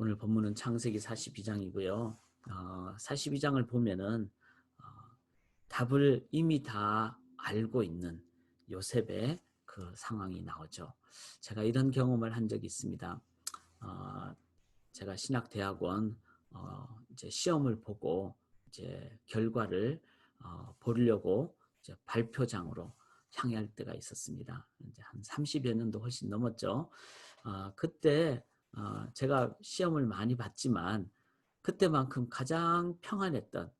오늘 본문은 창세기 42장이고요. 어, 42장을 보면은 어, 답을 이미 다 알고 있는 요셉의 그 상황이 나오죠. 제가 이런 경험을 한 적이 있습니다. 어, 제가 신학대학원 어, 이제 시험을 보고 이제 결과를 어, 보려고 이제 발표장으로 향할 때가 있었습니다. 이제 한 30여 년도 훨씬 넘었죠. 어, 그때 어, 제가 시험을 많이 봤지만 그때만큼 가장 평안했던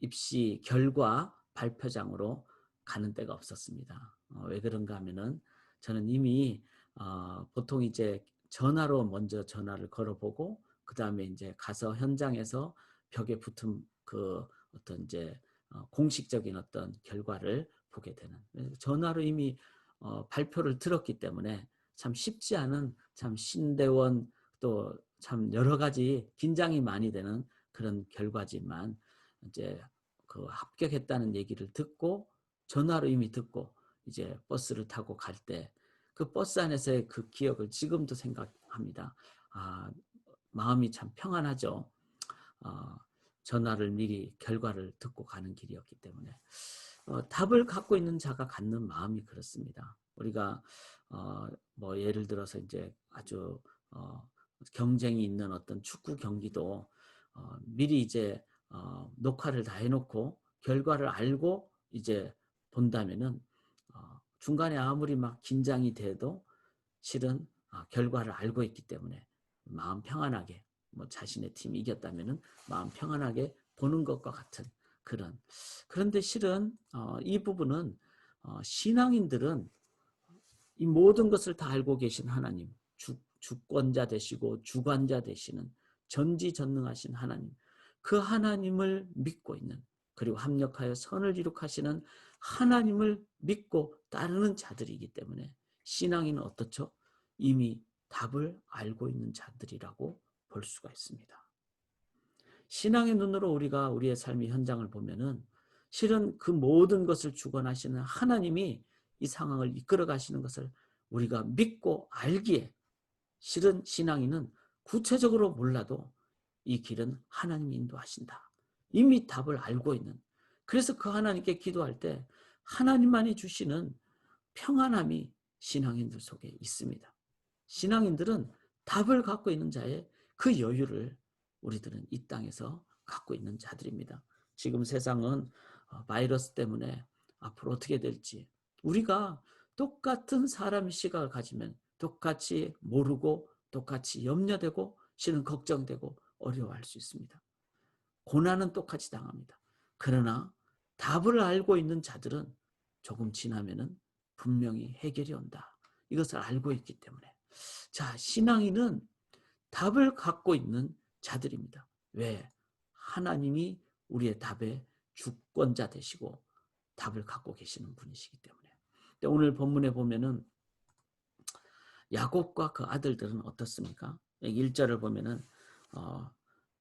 입시 결과 발표장으로 가는 때가 없었습니다. 어, 왜 그런가 하면은 저는 이미 어, 보통 이제 전화로 먼저 전화를 걸어보고 그 다음에 이제 가서 현장에서 벽에 붙은 그 어떤 이제 어, 공식적인 어떤 결과를 보게 되는 전화로 이미 어, 발표를 들었기 때문에 참 쉽지 않은 참 신대원 또 참 여러 가지 긴장이 많이 되는 그런 결과지만 이제 그 합격했다는 얘기를 듣고 전화로 이미 듣고 이제 버스를 타고 갈 때 그 버스 안에서의 그 기억을 지금도 생각합니다. 아 마음이 참 평안하죠. 어, 전화를 미리 결과를 듣고 가는 길이었기 때문에 어, 답을 갖고 있는 자가 갖는 마음이 그렇습니다. 우리가 어, 뭐 예를 들어서 이제 아주 어, 경쟁이 있는 어떤 축구 경기도 어, 미리 이제 어, 녹화를 다 해놓고 결과를 알고 이제 본다면은 어, 중간에 아무리 막 긴장이 돼도 실은 아, 결과를 알고 있기 때문에 마음 평안하게 뭐 자신의 팀이 이겼다면은 마음 평안하게 보는 것과 같은 그런. 그런데 실은 어, 이 부분은 어, 신앙인들은 이 모든 것을 다 알고 계신 하나님 주, 주권자 되시고 주관자 되시는 전지전능하신 하나님 그 하나님을 믿고 있는 그리고 합력하여 선을 이룩하시는 하나님을 믿고 따르는 자들이기 때문에 신앙인은 어떻죠? 이미 답을 알고 있는 자들이라고 볼 수가 있습니다. 신앙의 눈으로 우리가 우리의 삶의 현장을 보면은 실은 그 모든 것을 주관하시는 하나님이 이 상황을 이끌어 가시는 것을 우리가 믿고 알기에 실은 신앙인은 구체적으로 몰라도 이 길은 하나님이 인도하신다. 이미 답을 알고 있는. 그래서 그 하나님께 기도할 때 하나님만이 주시는 평안함이 신앙인들 속에 있습니다. 신앙인들은 답을 갖고 있는 자의 그 여유를 우리들은 이 땅에서 갖고 있는 자들입니다. 지금 세상은 어, 바이러스 때문에 앞으로 어떻게 될지 우리가 똑같은 사람의 시각을 가지면 똑같이 모르고 똑같이 염려되고 실은 걱정되고 어려워할 수 있습니다. 고난은 똑같이 당합니다. 그러나 답을 알고 있는 자들은 조금 지나면은 분명히 해결이 온다. 이것을 알고 있기 때문에. 자, 신앙인은 답을 갖고 있는 자들입니다. 왜? 하나님이 우리의 답의 주권자 되시고 답을 갖고 계시는 분이시기 때문에. 오늘 본문에 보면은 야곱과 그 아들들은 어떻습니까? 1절을 보면은 어,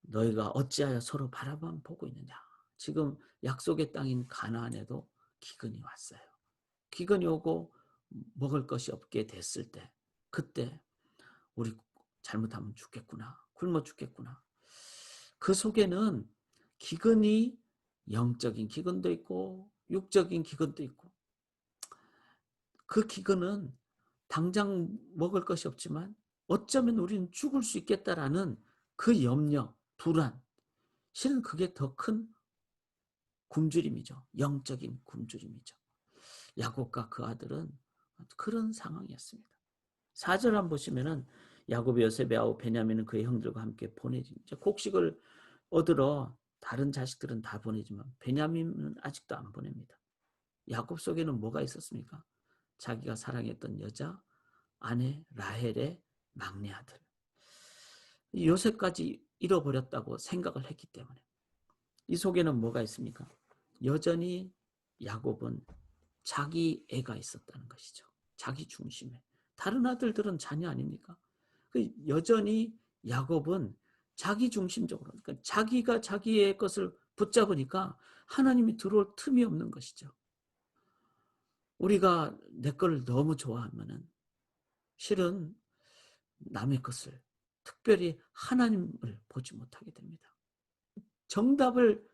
너희가 어찌하여 서로 바라만 보고 있느냐. 지금 약속의 땅인 가나안에도 기근이 왔어요. 기근이 오고 먹을 것이 없게 됐을 때 그때 우리 잘못하면 죽겠구나. 굶어 죽겠구나. 그 속에는 기근이 영적인 기근도 있고 육적인 기근도 있고 그 기근은 당장 먹을 것이 없지만 어쩌면 우리는 죽을 수 있겠다라는 그 염려, 불안. 실은 그게 더 큰 굶주림이죠. 영적인 굶주림이죠. 야곱과 그 아들은 그런 상황이었습니다. 4절 한번 보시면은 야곱이 요셉의 아우 베냐민은 그의 형들과 함께 보내지. 곡식을 얻으러 다른 자식들은 다 보내지만 베냐민은 아직도 안 보냅니다. 야곱 속에는 뭐가 있었습니까? 자기가 사랑했던 여자, 아내 라헬의 막내 아들. 요셉까지 잃어버렸다고 생각을 했기 때문에 이 속에는 뭐가 있습니까? 여전히 야곱은 자기 애가 있었다는 것이죠. 자기 중심에. 다른 아들들은 자녀 아닙니까? 그 여전히 야곱은 자기 중심적으로 그러니까 자기가 자기의 것을 붙잡으니까 하나님이 들어올 틈이 없는 것이죠. 우리가 내 거를 너무 좋아하면은 실은 남의 것을 특별히 하나님을 보지 못하게 됩니다. 정답을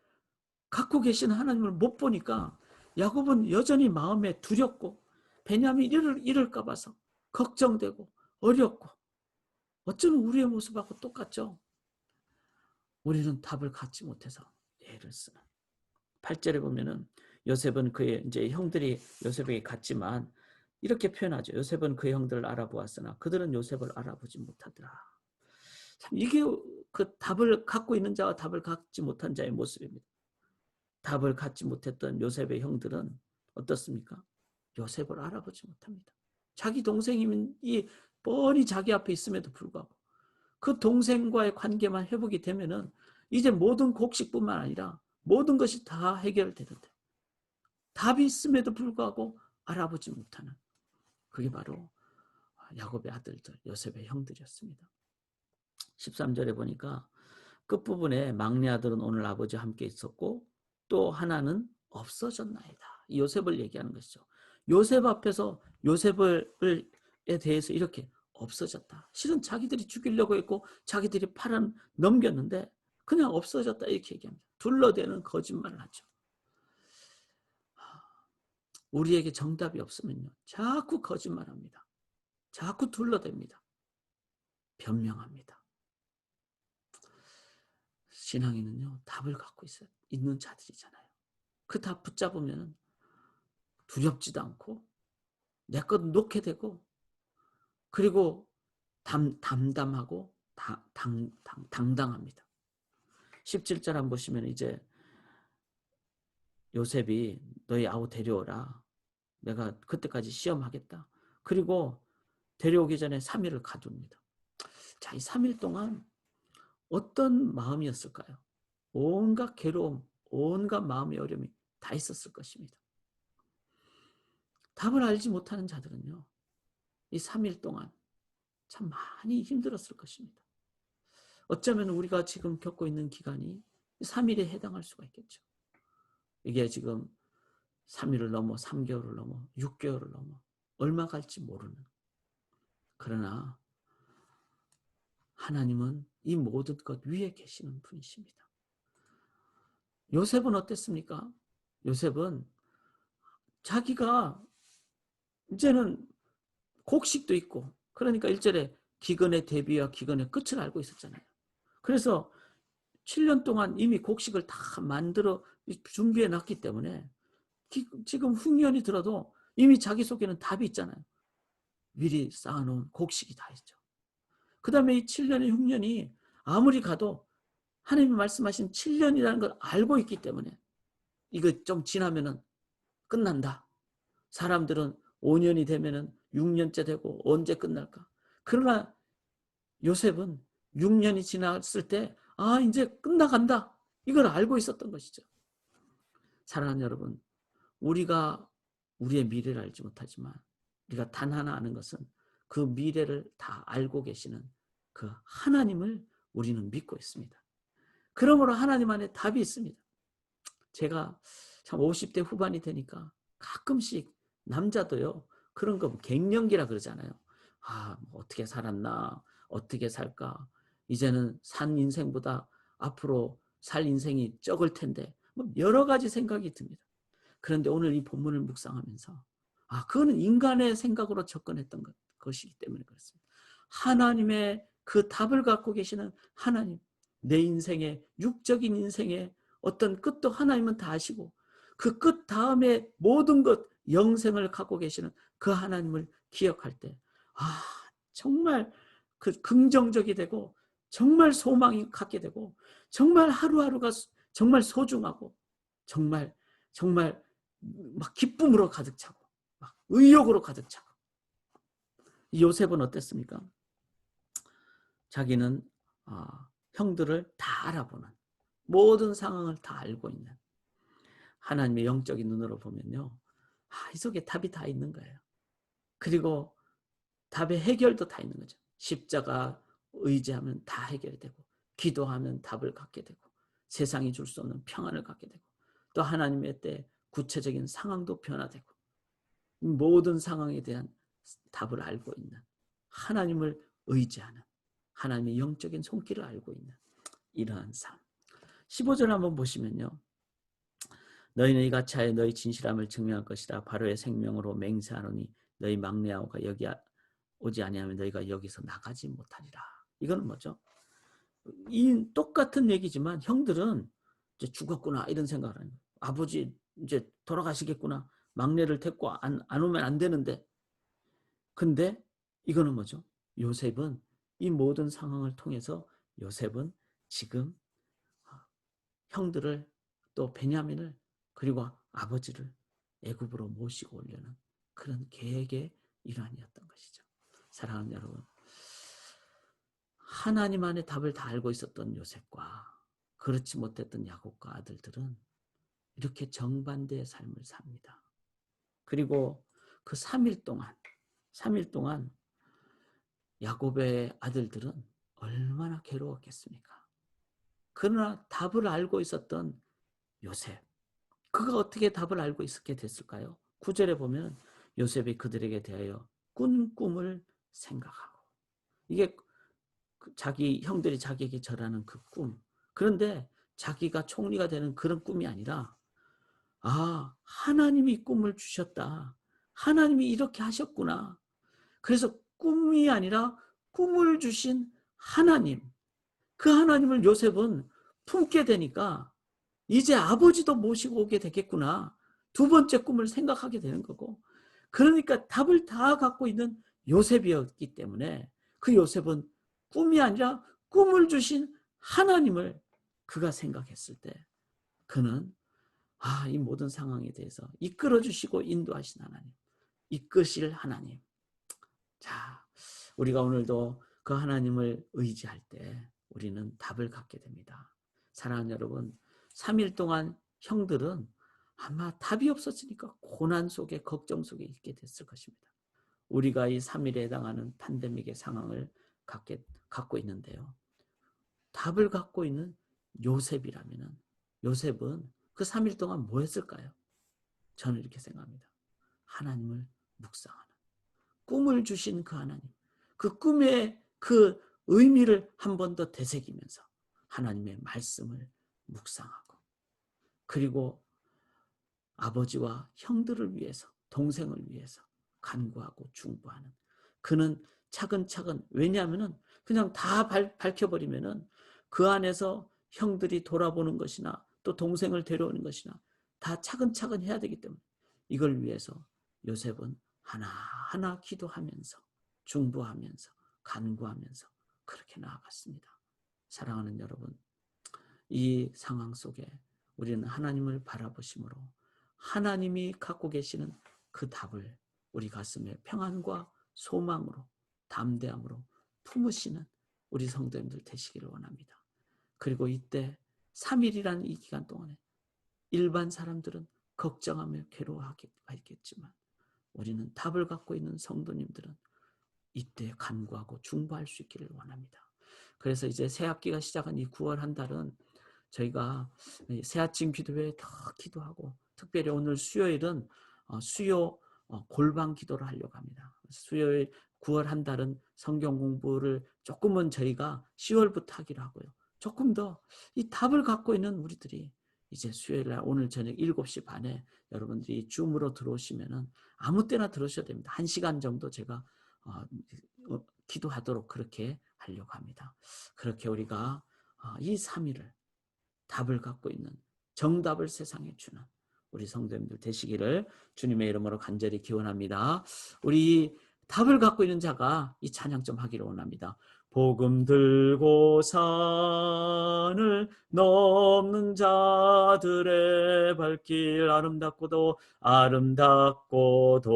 갖고 계신 하나님을 못 보니까 야곱은 여전히 마음에 두렵고 베냐민 이를 잃을까 봐서 걱정되고 어렵고 어쩌면 우리의 모습하고 똑같죠. 우리는 답을 갖지 못해서 애를 쓰는. 8절에 보면은 요셉은 그의 이제 형들이 요셉에게 갔지만 이렇게 표현하죠. 요셉은 그 형들을 알아보았으나 그들은 요셉을 알아보지 못하더라. 참 이게 그 답을 갖고 있는 자와 답을 갖지 못한 자의 모습입니다. 답을 갖지 못했던 요셉의 형들은 어떻습니까? 요셉을 알아보지 못합니다. 자기 동생이 뻔히 자기 앞에 있음에도 불구하고 그 동생과의 관계만 회복이 되면은 이제 모든 곡식뿐만 아니라 모든 것이 다 해결되는데 답이 있음에도 불구하고 알아보지 못하는 그게 바로 야곱의 아들들 요셉의 형들이었습니다. 13절에 보니까 끝부분에 막내 아들은 오늘 아버지와 함께 있었고 또 하나는 없어졌나이다. 요셉을 얘기하는 것이죠. 요셉 앞에서 요셉을 에 대해서 이렇게 없어졌다. 실은 자기들이 죽이려고 했고 자기들이 팔아 넘겼는데 그냥 없어졌다 이렇게 얘기합니다. 둘러대는 거짓말을 하죠. 우리에게 정답이 없으면요. 자꾸 거짓말합니다. 자꾸 둘러댑니다. 변명합니다. 신앙인은요. 답을 갖고 있어요. 있는 자들이잖아요. 그 답 붙잡으면 두렵지도 않고 내것 놓게 되고 그리고 담, 담담하고 당, 당, 당, 당당합니다. 17절 한번 보시면 이제 요셉이 너희 아우 데려오라. 내가 그때까지 시험하겠다. 그리고 데려오기 전에 3일을 가둡니다. 자, 이 3일 동안 어떤 마음이었을까요? 온갖 괴로움, 온갖 마음의 어려움이 다 있었을 것입니다. 답을 알지 못하는 자들은요, 이 3일 동안 참 많이 힘들었을 것입니다. 어쩌면 우리가 지금 겪고 있는 기간이 3일에 해당할 수가 있겠죠. 이게 지금 3일을 넘어 3개월을 넘어 6개월을 넘어 얼마 갈지 모르는 그러나 하나님은 이 모든 것 위에 계시는 분이십니다. 요셉은 어땠습니까? 요셉은 자기가 이제는 곡식도 있고 그러니까 일절에 기근의 대비와 기근의 끝을 알고 있었잖아요. 그래서 7년 동안 이미 곡식을 다 만들어 준비해 놨기 때문에 기, 지금 흉년이 들어도 이미 자기 속에는 답이 있잖아요. 미리 쌓아놓은 곡식이 다 있죠. 그 다음에 이 7년의 흉년이 아무리 가도 하나님이 말씀하신 7년이라는 걸 알고 있기 때문에 이거 좀 지나면은 끝난다. 사람들은 5년이 되면은 6년째 되고 언제 끝날까? 그러나 요셉은 6년이 지났을 때, 아, 이제 끝나간다. 이걸 알고 있었던 것이죠. 사랑하는 여러분, 우리가 우리의 미래를 알지 못하지만, 우리가 단 하나 아는 것은 그 미래를 다 알고 계시는 그 하나님을 우리는 믿고 있습니다. 그러므로 하나님 안에 답이 있습니다. 제가 참 50대 후반이 되니까 가끔씩 남자도요, 그런 거 갱년기라 그러잖아요. 아, 뭐 어떻게 살았나, 어떻게 살까. 이제는 산 인생보다 앞으로 살 인생이 적을 텐데, 뭐 여러 가지 생각이 듭니다. 그런데 오늘 이 본문을 묵상하면서, 아, 그거는 인간의 생각으로 접근했던 것, 것이기 때문에 그렇습니다. 하나님의 그 답을 갖고 계시는 하나님, 내 인생의, 육적인 인생의 어떤 끝도 하나님은 다 아시고, 그 끝 다음에 모든 것, 영생을 갖고 계시는 그 하나님을 기억할 때, 아, 정말 그 긍정적이 되고, 정말 소망이 갖게 되고, 정말 하루하루가 정말 소중하고, 정말, 정말 막 기쁨으로 가득 차고, 막 의욕으로 가득 차고. 요셉은 어땠습니까? 자기는 어, 형들을 다 알아보는 모든 상황을 다 알고 있는 하나님의 영적인 눈으로 보면요. 아, 이 속에 답이 다 있는 거예요. 그리고 답의 해결도 다 있는 거죠. 십자가 의지하면 다 해결되고 기도하면 답을 갖게 되고 세상이 줄 수 없는 평안을 갖게 되고 또 하나님의 때 구체적인 상황도 변화되고 모든 상황에 대한 답을 알고 있는 하나님을 의지하는 하나님의 영적인 손길을 알고 있는 이러한 삶. 15절 한번 보시면요. 너희는 이같이 하여 너희 진실함을 증명할 것이다. 바로의 생명으로 맹세하노니 너희 막내아우가 여기 오지 아니하면 너희가 여기서 나가지 못하리라. 이거는 뭐죠? 이 똑같은 얘기지만 형들은 이제 죽었구나 이런 생각을 하는 거예요. 아버지 이제 돌아가시겠구나. 막내를 데리고 안, 안 오면 안 되는데. 근데 이거는 뭐죠? 요셉은 이 모든 상황을 통해서 요셉은 지금 형들을 또 베냐민을 그리고 아버지를 애굽으로 모시고 오려는 그런 계획의 일환이었던 것이죠. 사랑하는 여러분, 하나님 안에 답을 다 알고 있었던 요셉과 그렇지 못했던 야곱과 아들들은 이렇게 정반대의 삶을 삽니다. 그리고 그 3일 동안 3일 동안 야곱의 아들들은 얼마나 괴로웠겠습니까? 그러나 답을 알고 있었던 요셉. 그가 어떻게 답을 알고 있었게 됐을까요? 구절에 보면 요셉이 그들에게 대하여 꾼 꿈을 생각하고 이게 그 자기 형들이 자기에게 절하는 그 꿈. 그런데 자기가 총리가 되는 그런 꿈이 아니라 아, 하나님이 꿈을 주셨다. 하나님이 이렇게 하셨구나. 그래서 꿈이 아니라 꿈을 주신 하나님. 그 하나님을 요셉은 품게 되니까 이제 아버지도 모시고 오게 되겠구나. 두 번째 꿈을 생각하게 되는 거고. 그러니까 답을 다 갖고 있는 요셉이었기 때문에 그 요셉은 꿈이 아니라 꿈을 주신 하나님을 그가 생각했을 때 그는 아, 이 모든 상황에 대해서 이끌어 주시고 인도하신 하나님, 이끄실 하나님. 자, 우리가 오늘도 그 하나님을 의지할 때 우리는 답을 갖게 됩니다. 사랑하는 여러분, 3일 동안 형들은 아마 답이 없었으니까 고난 속에 걱정 속에 있게 됐을 것입니다. 우리가 이 3일에 해당하는 팬데믹의 상황을 갖게, 갖고 있는데요. 답을 갖고 있는 요셉이라면 요셉은 그 3일 동안 뭐 했을까요? 저는 이렇게 생각합니다. 하나님을 묵상하는 꿈을 주신 그 하나님 그 꿈의 그 의미를 한 번 더 되새기면서 하나님의 말씀을 묵상하고 그리고 아버지와 형들을 위해서 동생을 위해서 간구하고 중보하는 그는 차근차근 왜냐하면은 그냥 다 발, 밝혀버리면은 그 안에서 형들이 돌아보는 것이나 또 동생을 데려오는 것이나 다 차근차근 해야 되기 때문에 이걸 위해서 요셉은 하나하나 기도하면서 중보하면서 간구하면서 그렇게 나아갔습니다. 사랑하는 여러분, 이 상황 속에 우리는 하나님을 바라보심으로 하나님이 갖고 계시는 그 답을 우리 가슴에 평안과 소망으로 담대함으로 품으시는 우리 성도님들 되시기를 원합니다. 그리고 이때 3일이라는 이 기간 동안에 일반 사람들은 걱정하며 괴로워하겠지만 우리는 답을 갖고 있는 성도님들은 이때 간구하고 중보할 수 있기를 원합니다. 그래서 이제 새 학기가 시작한 이 9월 한 달은 저희가 새 아침 기도회에 더 기도하고 특별히 오늘 수요일은 어, 수요 어, 골방 기도를 하려고 합니다. 수요일 9월 한 달은 성경 공부를 조금은 저희가 10월부터 하기로 하고요. 조금 더 이 답을 갖고 있는 우리들이 이제 수요일 날 오늘 저녁 7시 반에 여러분들이 줌으로 들어오시면은 아무 때나 들어오셔도 됩니다. 1시간 정도 제가 어, 어, 기도하도록 그렇게 하려고 합니다. 그렇게 우리가 어, 이 3일을 답을 갖고 있는 정답을 세상에 주는 우리 성도님들 되시기를 주님의 이름으로 간절히 기원합니다. 우리 답을 갖고 있는 자가 이 찬양 좀 하기를 원합니다. 복음 들고 산을 넘는 자들의 발길 아름답고도 아름답고도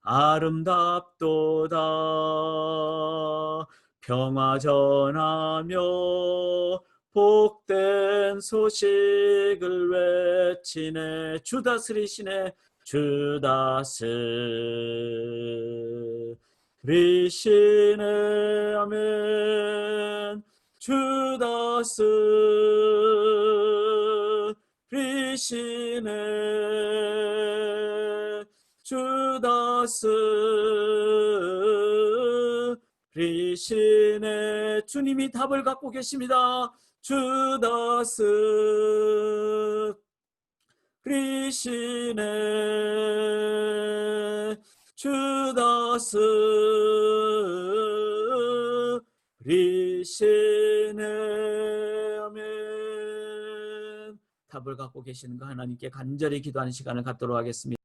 아름답도다. 평화 전하며 복된 소식을 외치네. 주 다스리시네. 주 다스 리시네 아멘 주 다스 리시네 주 리시네 주님이 답을 갖고 계십니다. 주다스 리시네 주다스 리시네 아멘 답을 갖고 계시는 거 하나님께 간절히 기도하는 시간을 갖도록 하겠습니다.